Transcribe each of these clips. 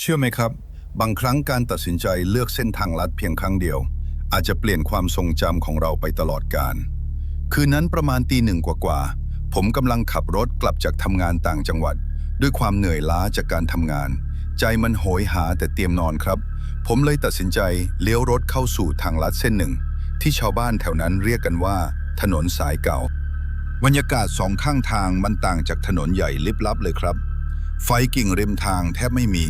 เชื่อไหมครับ บางครั้งการตัดสินใจเลือกเส้นทางลัดเพียงครั้งเดียว อาจจะเปลี่ยนความทรงจำของเราไปตลอดกาลคืนนั้นประมาณตีหนึ่งกว่าๆผมกำลังขับรถกลับจากทำงานต่างจังหวัด ด้วยความเหนื่อยล้าจากการทำงาน ใจมันโหยหาแต่เตรียมนอนครับ ผมเลยตัดสินใจเลี้ยวรถเข้าสู่ทางลัดเส้นหนึ่ง ที่ชาวบ้านแถวนั้นเรียกกันว่า ถนนสายเก่าบรรยากาศสองข้างทางมันต่างจากถนนใหญ่ลิบลับเลยครับ ไฟกิ่งริมทางแทบไม่มี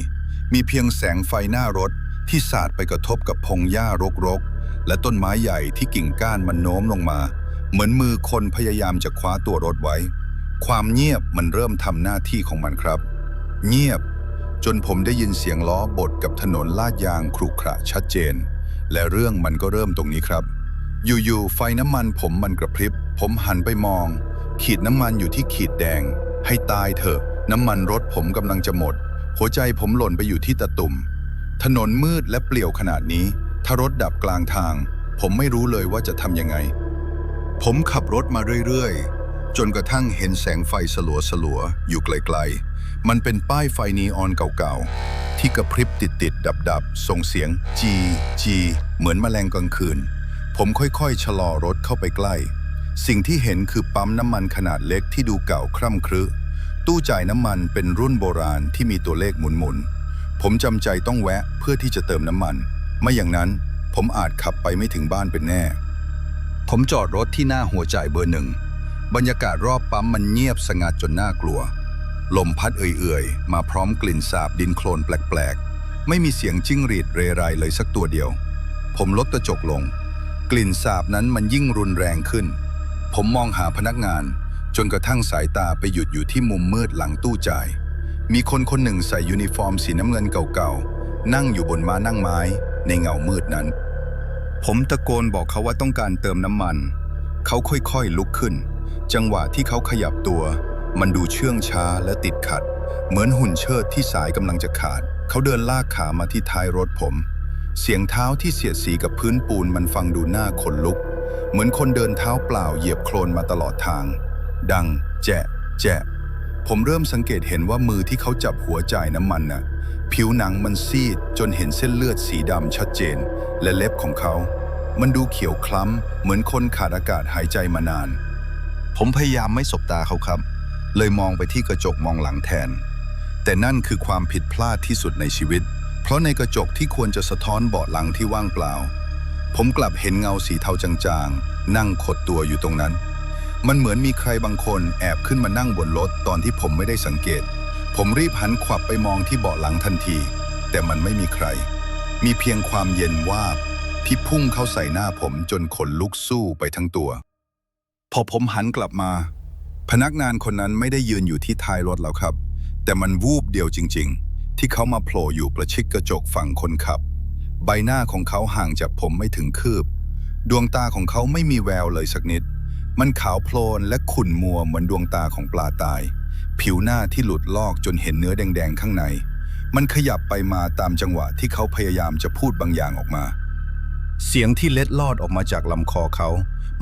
มีเพียงแสงไฟหน้ารถที่สาดไปกระทบกับพงหญ้ารกๆ และต้นไม้ใหญ่ที่กิ่งก้านมันโน้มลงมา เหมือนมือคนพยายามจะคว้าตัวรถไว้ ความเงียบมันเริ่มทำหน้าที่ของมันครับ เงียบ จนผมได้ยินเสียงล้อบดกับถนนลาดยางขรุขระชัดเจน และเรื่องมันก็เริ่มตรงนี้ครับ อยู่ๆไฟน้ำมันผมมันกระพริบ ผมหันไปมอง ขีดน้ำมันอยู่ที่ขีดแดง ให้ตายเถอะ น้ำมันรถผมกำลังจะหมด หัวใจผมหล่นไปอยู่ที่ตะตุ่ม ถนนมืดและเปลี่ยวขนาดนี้ ถ้ารถดับกลางทาง ผมไม่รู้เลยว่าจะทำยังไง ผมขับรถมาเรื่อยๆ จนกระทั่งเห็นแสงไฟสลัวๆ อยู่ไกลๆ มันเป็นป้ายไฟนีออนเก่าๆ ที่กระพริบติดๆ ดับๆ ส่งเสียงจีจีเหมือนแมลงกลางคืน ผมค่อยๆ ชะลอรถเข้าไปใกล้ สิ่งที่เห็นคือปั๊มน้ำมันขนาดเล็กที่ดูเก่าคร่ำครึ ตู้จ่ายน้ำมันเป็นรุ่นโบราณที่มีตัวเลขหมุนๆผมจำใจต้องแวะเพื่อที่จะเติมน้ำมัน ไม่อย่างนั้นผมอาจขับไปไม่ถึงบ้านเป็นแน่ ผมจอดรถที่หน้าหัวจ่ายเบอร์หนึ่ง บรรยากาศรอบปั๊มมันเงียบสงัดจนน่ากลัว ลมพัดเอื่อยๆ มาพร้อมกลิ่นสาบดินโคลนแปลกๆ ไม่มีเสียงจิ้งหรีดเรไรเลยสักตัวเดียว ผมลดกระจกลง กลิ่นสาบนั้นมันยิ่งรุนแรงขึ้น ผมมองหาพนักงาน จนกระทั่งสายตาไปหยุดอยู่ที่มุมมืดหลังตู้จ่าย มีคนคนหนึ่งใส่ยูนิฟอร์มสีน้ำเงินเก่าๆ นั่งอยู่บนม้านั่งไม้ในเงามืดนั้น ผมตะโกนบอกเขาว่าต้องการเติมน้ำมัน เขาค่อยๆลุกขึ้น จังหวะที่เขาขยับตัว มันดูเชื่องช้าและติดขัด เหมือนหุ่นเชิดที่สายกำลังจะขาด เขาเดินลากขามาที่ท้ายรถผม เสียงเท้าที่เสียดสีกับพื้นปูนมันฟังดูหน้าขนลุก เหมือนคนเดินเท้าเปล่าเหยียบโคลนมาตลอดทาง ดัง แจะแจะผมเริ่มสังเกตเห็นว่ามือที่เขาจับหัวจ่ายน้ำมันน่ะ ผิวหนังมันซีดจนเห็นเส้นเลือดสีดำชัดเจน และเล็บของเขา มันดูเขียวคล้ำ เหมือนคนขาดอากาศหายใจมานาน ผมพยายามไม่สบตาเขาครับ เลยมองไปที่กระจกมองหลังแทน แต่นั่นคือความผิดพลาดที่สุดในชีวิต เพราะในกระจกที่ควรจะสะท้อนเบาะหลังที่ว่างเปล่า ผมกลับเห็นเงาสีเทาจางๆ นั่งขดตัวอยู่ตรงนั้น มันเหมือนมีใครบางคนแอบขึ้นมานั่งบนรถตอนที่ผมไม่ได้สังเกต ผมรีบหันขวับไปมองที่เบาะหลังทันที แต่มันไม่มีใคร มีเพียงความเย็นวาบที่พุ่งเข้าใส่หน้าผมจนขนลุกสู้ไปทั้งตัว พอผมหันกลับมา พนักงานคนนั้นไม่ได้ยืนอยู่ที่ท้ายรถแล้วครับ แต่มันวูบเดียวจริง ๆ ที่เขามาโผล่อยู่ประชิดกระจกฝั่งคนขับ ใบหน้าของเขาห่างจากผมไม่ถึงคืบ ดวงตาของเขาไม่มีแววเลยสักนิด มันขาวโพลนและขุ่นมัวเหมือนดวงตาของปลาตาย ผิวหน้าที่หลุดลอกจนเห็นเนื้อแดงๆข้างใน มันขยับไปมาตามจังหวะที่เขาพยายามจะพูดบางอย่างออกมา เสียงที่เล็ดลอดออกมาจากลำคอเขา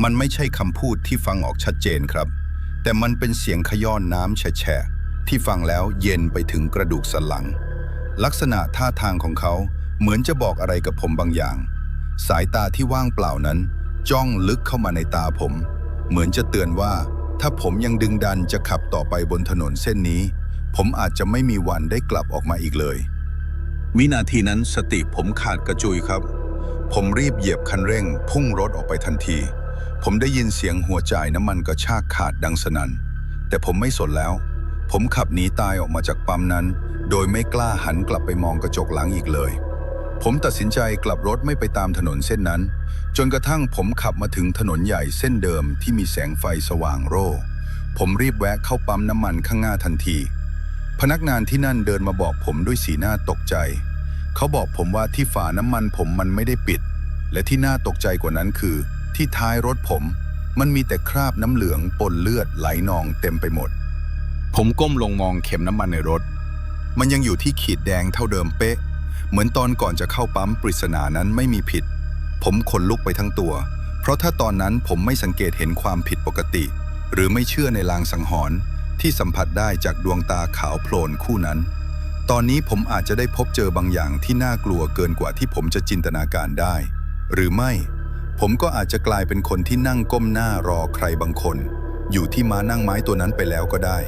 มันไม่ใช่คำพูดที่ฟังออกชัดเจนครับ แต่มันเป็นเสียงขย้อนน้ำแฉะที่ฟังแล้วเย็นไปถึงกระดูกสันหลัง ลักษณะท่าทางของเขาเหมือนจะบอกอะไรกับผมบางอย่าง สายตาที่ว่างเปล่านั้น จ้องลึกเข้ามาในตาผม เหมือนจะเตือนว่า ถ้าผมยังดึงดันจะขับต่อไปบนถนนเส้นนี้ ผมอาจจะไม่มีวันได้กลับออกมาอีกเลยวินาทีนั้นสติผมขาดกระจุยครับ ผมรีบเหยียบคันเร่ง พุ่งรถออกไปทันที ผมได้ยินเสียงหัวใจน้ำมันกระชากขาดดังสนัน่น แต่ผมไม่สนแล้ว ผมขับหนีตายออกมาจากปั๊มนั้น โดยไม่กล้าหันกลับไปมองกระจกหลังอีกเลย ผมตัดสินใจกลับรถไม่ไปตามถนนเส้นนั้น จนกระทั่งผมขับมาถึงถนนใหญ่เส้นเดิมที่มีแสงไฟสว่างโร่ผมรีบแวะเข้าปั๊มน้ำมันข้างหน้าทันที พนักงานที่นั่นเดินมาบอกผมด้วยสีหน้าตกใจ เขาบอกผมว่าที่ฝาน้ำมันผมมันไม่ได้ปิด และที่น่าตกใจกว่านั้นคือ ที่ท้ายรถผม มันมีแต่คราบน้ำเหลืองปนเลือดไหลนองเต็มไปหมด ผมก้มลงมองเข็มน้ำมันในรถ มันยังอยู่ที่ขีดแดงเท่าเดิมเป๊ะ เหมือนตอนก่อนจะเข้าปั๊มปริศนานั้นไม่มีผิด ผมขนลุกไปทั้งตัว เพราะถ้าตอนนั้นผมไม่สังเกตเห็นความผิดปกติ หรือไม่เชื่อในลางสังหรณ์ที่สัมผัสได้จากดวงตาขาวโพลนคู่นั้น ตอนนี้ผมอาจจะได้พบเจอบางอย่างที่น่ากลัวเกินกว่าที่ผมจะจินตนาการได้ หรือไม่ ผมก็อาจจะกลายเป็นคนที่นั่งก้มหน้ารอใครบางคน อยู่ที่ม้านั่งไม้ตัวนั้นไปแล้วก็ได้